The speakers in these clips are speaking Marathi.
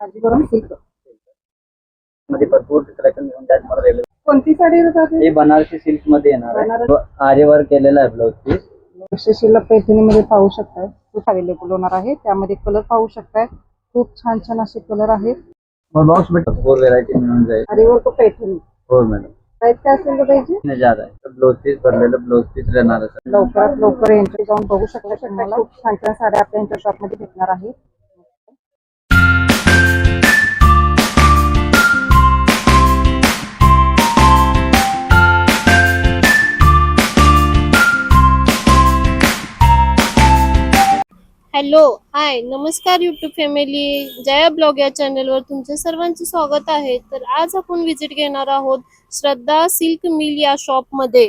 सिल्क. मध्ये भरपूर कलेक्शन मिळून त्यात मला वेगळं कोणती साडी आहे हे बनारसी सिल्कमध्ये येणार आहे. बनारस- तो आरेवर केलेला आहे ब्लाउज पीस पैठणीमध्ये पाहू शकताय. खूप अवेलेबल होणार आहे. त्यामध्ये कलर पाहू शकताय. खूप छान छान असे कलर आहेत. बॉक्स में भरपूर व्हेरायटी मिळून जाईल. आरीवर्क पैठणी. हो मॅडम काय असेल पाहिजे आहे. ब्लाउज पीस भरलेलं ब्लाउज पीस राहणार आहे लवकरात लवकर यांच्या जाऊन बघू शकता तुम्हाला. खूप छान छान साड्या आपल्या यांच्या शॉपमध्ये भेटणार आहेत हॅलो हाय नमस्कार युट्यूब फॅमिली जया ब्लॉग या चॅनलवर तुमचे सर्वांचे स्वागत आहे. तर आज आपण व्हिजिट घेणार आहोत श्रद्धा सिल्क मिल या शॉपमध्ये.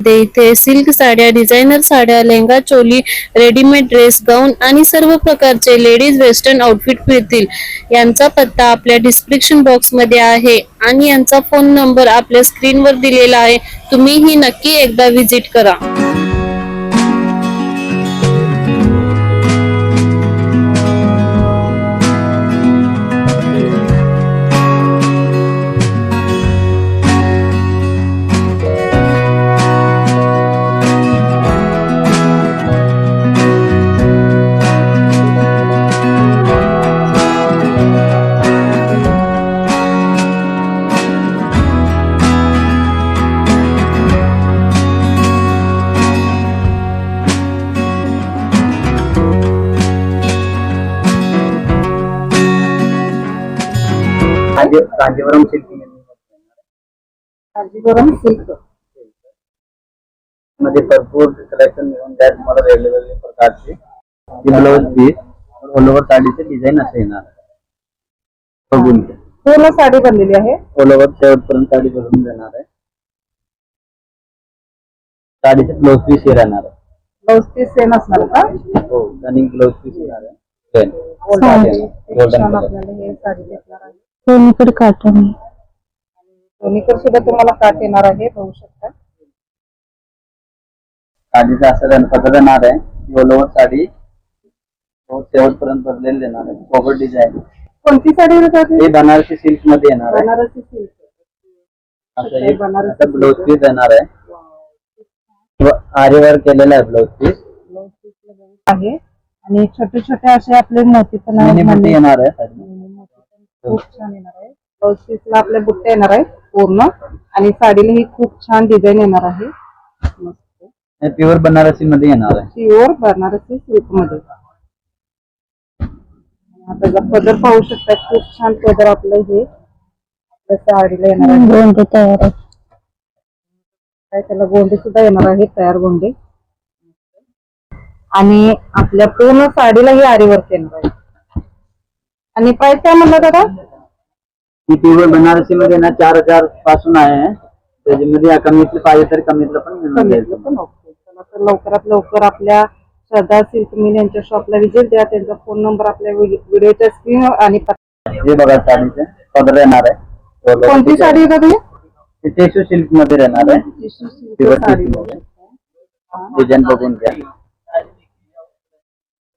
इथे सिल्क साड्या डिझायनर साड्या lehenga choli readymade dress gown आणि सर्व प्रकारचे लेडीज वेस्टर्न आउटफिट मिळतील. यांचा पत्ता आपल्या डिस्क्रिप्शन बॉक्समध्ये आहे आणि यांचा फोन नंबर आपल्या स्क्रीनवर दिलेला आहे. तुम्हीही नक्की एकदा व्हिजिट करा. Kanjeevaram silk Kanjeevaram silk. मध्ये भरपूर कलेक्शन मिळून त्यात मला वेगळे वेगळे प्रकारचे ब्लाउज पीस ऑल ओव्हर साडीचे डिझाईन असे येणार. बघून पूर्ण साडी बनलेली आहे. ऑल ओव्हर शेवटपर्यंत साडी भरून देणार आहे. साडीचे ब्लाउज पीस हे राहणार आहे. ब्लाउज पीस सेम असणार का? हो रनिंग ब्लाउज पीस येणार आहे. छान color. आपल्याला हे साडी भेटणार आहे. सोनीकड काटन दोन्हीकडे सुद्धा तुम्हाला काट येणार आहे बघू शकता. साडीचा असं पदर येणार आहे. ऑल ओव्हर साडी हो शेवटपर्यंत भरलेली देणार आहे. पॉकेट डिझाईन कोणती साडी हे? बनारसी सिल्कमध्ये येणार आहे. बनारसी सिल्क. असं हे बनारसी ब्लाउज पीस येणार आहे. आरेवर केलेला आहे ब्लाउज पीस ब्लाउज पीस आहे. आणि छोटे छोटे असे आपले मोती पण येणार आहे खूप छान येणार आहे. ब्लाउज पीसला आपल्या बुट्ट्या येणार आहे पूर्ण. आणि साडीला ही खूप छान डिझाईन येणार आहे. मस्त. हे प्युअर बनारसी मध्ये येणार आहे. प्युअर बनारसी सिल्कमध्ये. पदर पाहू शकता खूप छान पदर आपलं हे आपल्या साडीला येणार आहे. गोंडे तयार काय त्याला गोंडे सुद्धा येणार आहे तयार गोंडे. आणि आपल्या पूर्ण साडीला ही आरीवर्क येणार आहे. आणि प्राइस काय म्हणलं दादा? ही बनारसी मध्ये ना चार हजारपासून आहे. त्याच्यामध्ये कमीतलं पाहिजे तर कमीतलं पण मिळून जाईल. कमीतलं पण ओके चला तर लवकरात लवकर आपल्या श्रद्धा सिल्क मिल यांच्या शॉपला विजिट द्या. त्यांचा फोन नंबर आपल्या व्हिडिओच्या स्क्रीन आणि पत्ता- हे बघा साडीचे. पदर येणार आहे. कोणती साडी आहे दादा हे? टेशू सिल्कमध्ये येणार आहे. डिझाईन बघून घ्या.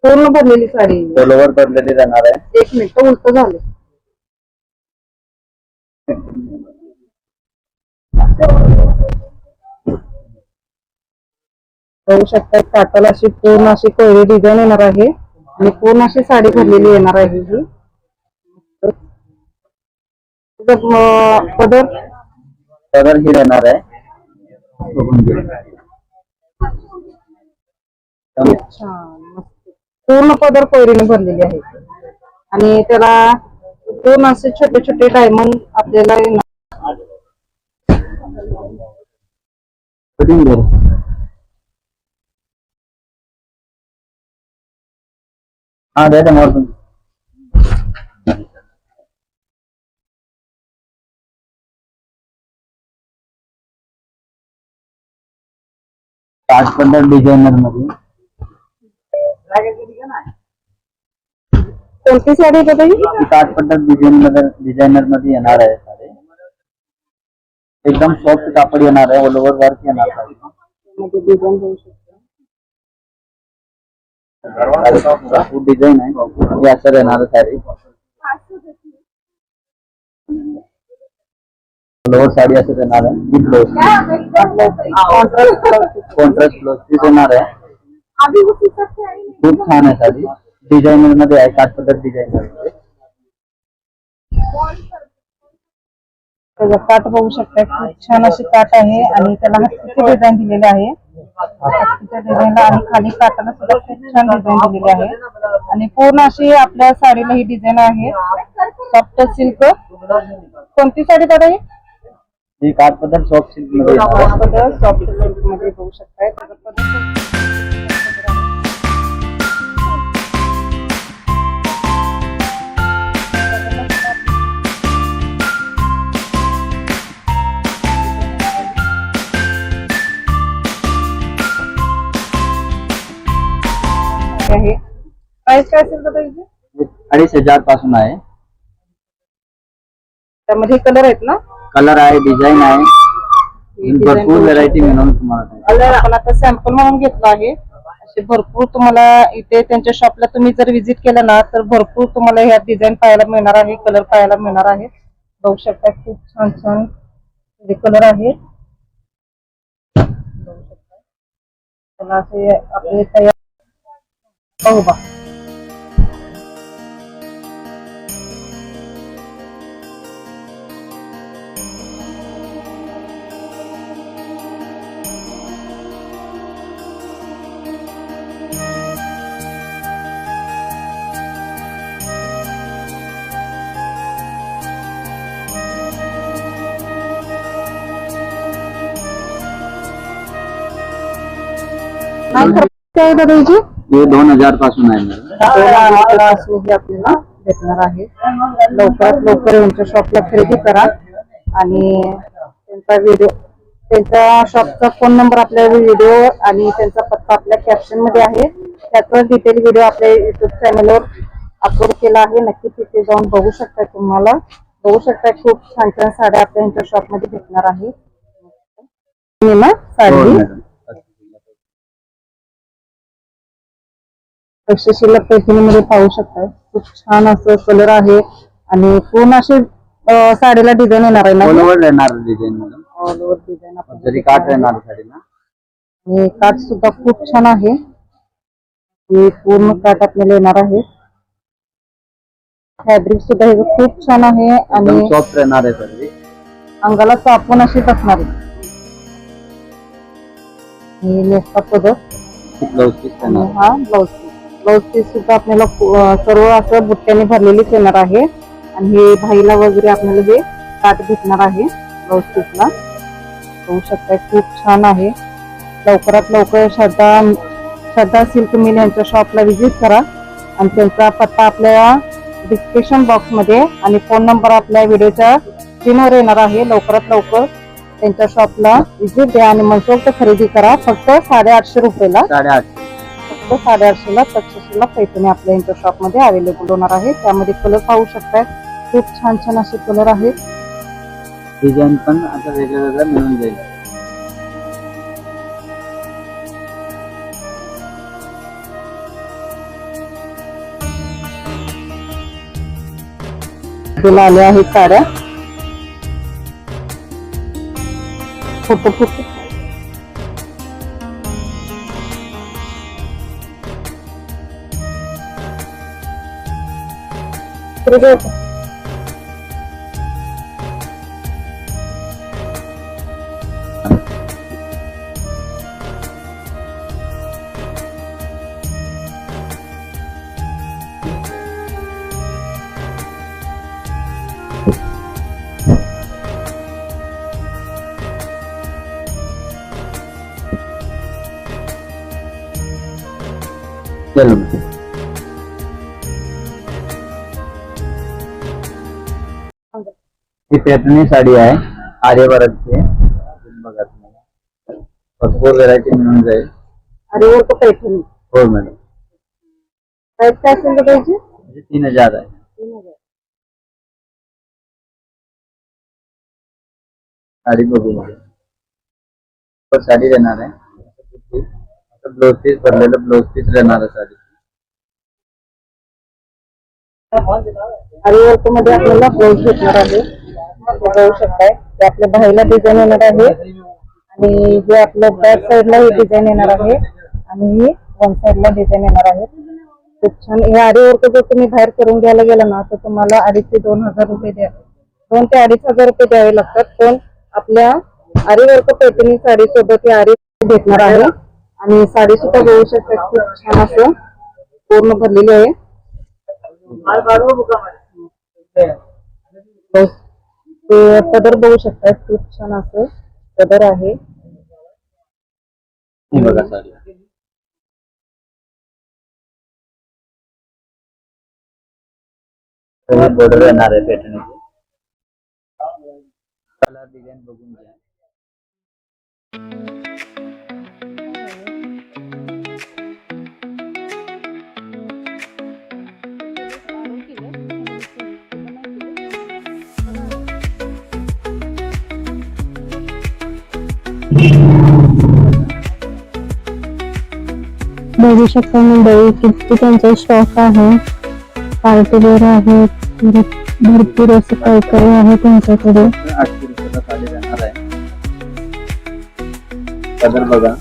पूर्ण भरलेली साडी. ऑल ओव्हर भरलेली राहणार आहे. एक मिनिट उलट झालं. बघू शकता काटाला अशी पूर्ण अशी कोळी डिझाईन येणार आहे. आणि पूर्ण अशी साडी भरलेली येणार आहे ही. पदर? पदर ही येणार आहे. छान मस्त. पूर्ण पदर कोयरीने भरलेली आहे. आणि त्याला दोन असे छोटे छोटे डायमंड आपल्याला हा द्या त्यामुळे पाच डिझायनरमध्ये. कोणती साडी पद्धत डिझाईन मध्ये डिझायनरमध्ये येणार आहे साडी. एकदम सॉफ्ट कापड येणार आहे ऑल ओव्हर वर्क येणार आहे. मध्ये डिझाईन आहे. हे असं राहणार साडी. फ्लोअर साडी असं देणार आहे. ही कॉन्ट्रास्ट पीस येणार आहे. खूप छान आहे साडी डिझायनरमध्ये आहे काठपदर डिझायनरमध्ये. त्याचं काठ बघू शकता खूप छान अशी काठ आहे आणि त्याला हत्तीचे डिझाईन दिलेले आहे. हत्तीच्या डिझाईनला आणि खाली काठाला सुद्धा खूप छान डिझाईन दिलेली आहे. आणि पूर्ण अशी आपल्या साडीला ही डिझाईन आहे. सॉफ्ट सिल्क कोणती साडी दादा ही? ही सॉफ्ट सिल्कमध्ये सॉफ्ट सिल्कमध्ये बघू शकताय आहे. प्राइस काय असेल दादा? हे अडीच हजारपासून आहे. त्यामध्ये कलर आहेत ना? कलर आहे डिझाईन आहे. Design भरपूर व्हरायटी मिळून तुम्हाला ते. कलर आपण आता सॅम्पल म्हणून घेतला आहे. असे भरपूर तुम्हाला इथे त्यांच्या शॉपला तुम्ही जर विजिट केलं ना तर भरपूर तुम्हाला ह्या डिझाईन पाहायला मिळणार आहे कलर पाहायला मिळणार आहे. बघू शकता खूप छान छान कलर आहे. बघू शकता. त्याला असे आपले तयार पाहू बा काय खर्च आहे दादा हिची हे दोन हजारपासून आहे. मॅडम ही आपल्याला भेटणार आहे. लवकरात लवकर यांच्या शॉपला खरेदी करा. आणि त्यांचा व्हिडिओ त्यांच्या शॉपचा फोन नंबर आपल्या व्हिडिओ आणि त्यांचा पत्ता आपल्या कॅप्शनमध्ये आहे. त्याचा डिटेल व्हिडिओ आपल्या युट्यूब चॅनलवर अपलोड केला आहे. नक्की तिथे जाऊन बघू शकता तुम्हाला. बघू शकता खूप छान छान साड्या आपल्या यांच्या शॉपमध्ये भेटणार आहे. हे हो साडी मॅडम. तक्षशिला पैठणीमध्ये पाहू शकताय. खूप छान असं कलर आहे. आणि पूर्ण असे साडीला डिझाईन येणार आहे ना? ऑल ओव्हर येणार design madam all over design आपण जरी काठ येणार साडीला. आणि काठ सुद्धा खूप छान आहे. हे पूर्ण काठ आपल्याला येणार आहे. फॅब्रिक सुद्धा हे खूप छान आहे आणि सॉफ्ट राहणार आहे सर्व अंगाला चापून अशीच असणार आहे. हे पदर. ब्लाऊज येणार. हा ब्लाउज पीस सुद्धा आपल्याला सर्व असं बुट्ट्याने भरलेलीच येणार आहे. आणि हे भाईला वगैरे आपल्याला हे काट भेटणार आहे ब्लाउज पीसला बघू शकताय खूप छान आहे. लवकरात लवकर श्रद्धा श्रद्धा सिल्क मिल यांच्या शॉपला व्हिजिट करा. आणि त्यांचा पत्ता आपल्या डिस्क्रिप्शन बॉक्समध्ये आणि फोन नंबर आपल्या व्हिडिओच्या स्क्रीनवर येणार आहे. लवकरात लवकर त्यांच्या शॉपला व्हिजिट द्या आणि मनसोक्त खरेदी करा. फक्त साडेआठशे साडे आठशे फक्त साडेआठशेला तक्षशिला पैठणी आपल्या यांच्या शॉपमध्ये अवेलेबल होणार आहे. त्यामध्ये कलर पाहू शकताय. खूप छान छान असे कलर आहेत. डिझाईन पण आता वेगळं वेगळं मिळून जाईल. आल्या आहेत साड्या. Photo photo. चलो ही पॅटर्नी साडी आहे आर्यभराची बघा तुम्हाला भरपूर व्हरायटी मिळून जाईल अरे वर तो पैठणी हो मॅडम। प्राइस काय असेल का त्याची म्हणजे तीन हज़ार आहे साडी बघू मॅडम साडी देणार आहे ब्लाउज पीस भरलेलं ब्लाउज पीस देणार आहे साडी। आणि वर्क मध्ये आपल्याला ब्लाऊज भेटणार आहे हे बघू शकताय. ते आपल्या बाईला डिझाईन येणार आहे. आणि जे आपलं बॅक साईडला हे डिझाईन येणार आहे. आणि ही वन साईडला डिझाईन येणार आहे. खूप छान. हे आरी वर्क जर तुम्ही बाहेर करून घ्यायला गेला ना तर तुम्हाला अडीच ते दोन हजार रुपये द्या. दोन ते अडीच हजार रुपये द्यावे लागतात. पण आपल्या आरी वर्क पैठणी साडी सोबत ही आरी भेटणार आहे. आणि साडी सुद्धा बघू शकता. खूप छान असं पूर्ण भरलेली आहे. ते पदर बघू शकता खूप छान असं पदर आहे. ही बघा साडी. बॉर्डर येणार आहे पॅटर्न कलर डिझाईन बघून घ्या. शकता. मंडळी किती त्यांचा स्टॉक आहे. पार्टीवेअर आहे. परत भरपूर असं काय काय आहे त्यांच्याकडे. आठशे रुपयाला साडी देणार आहे. कलर बघा.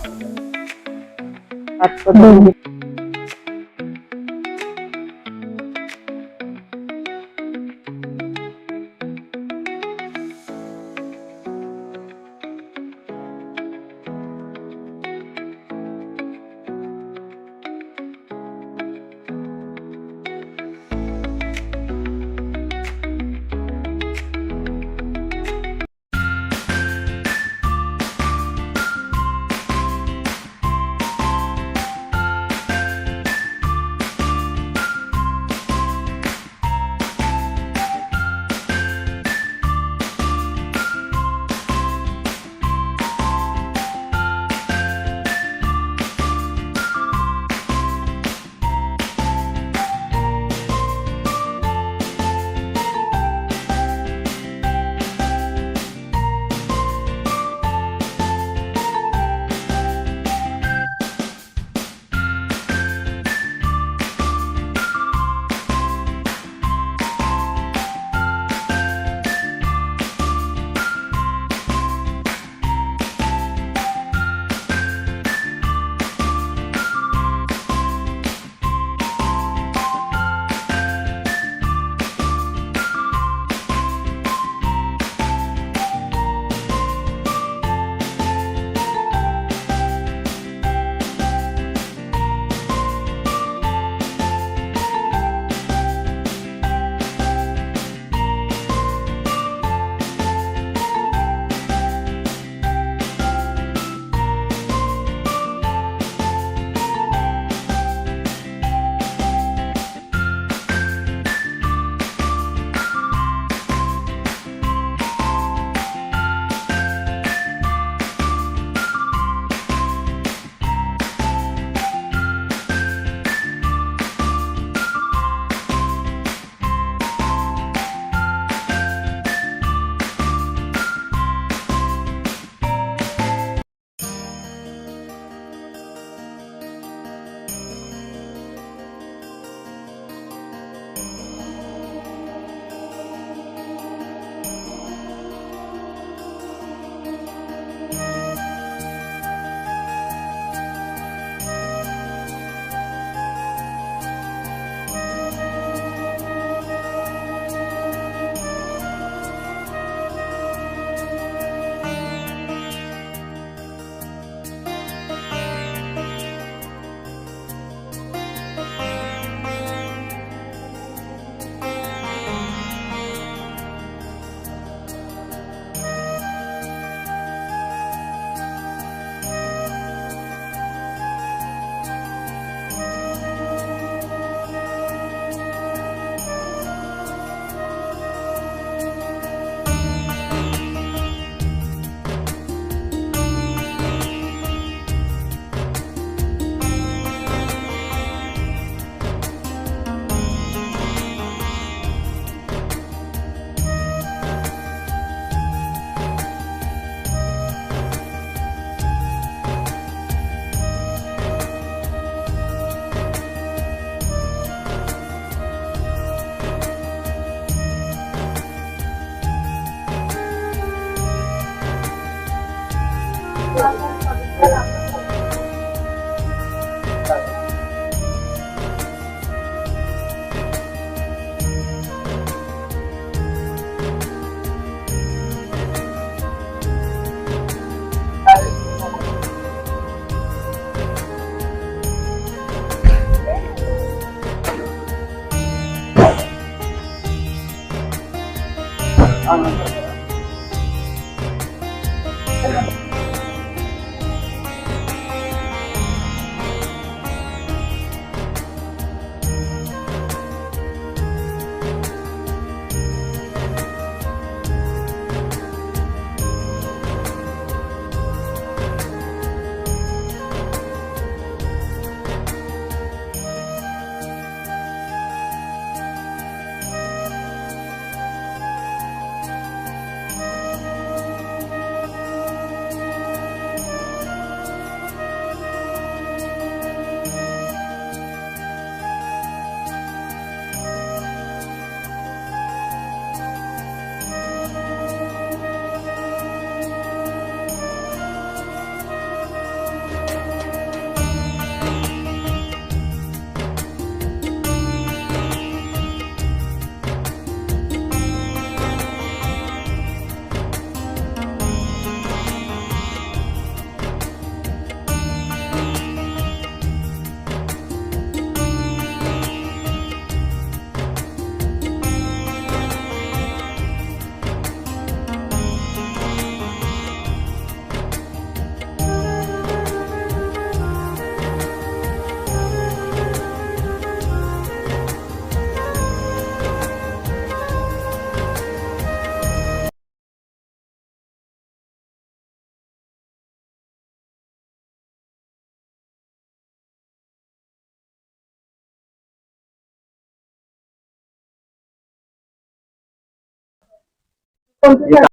con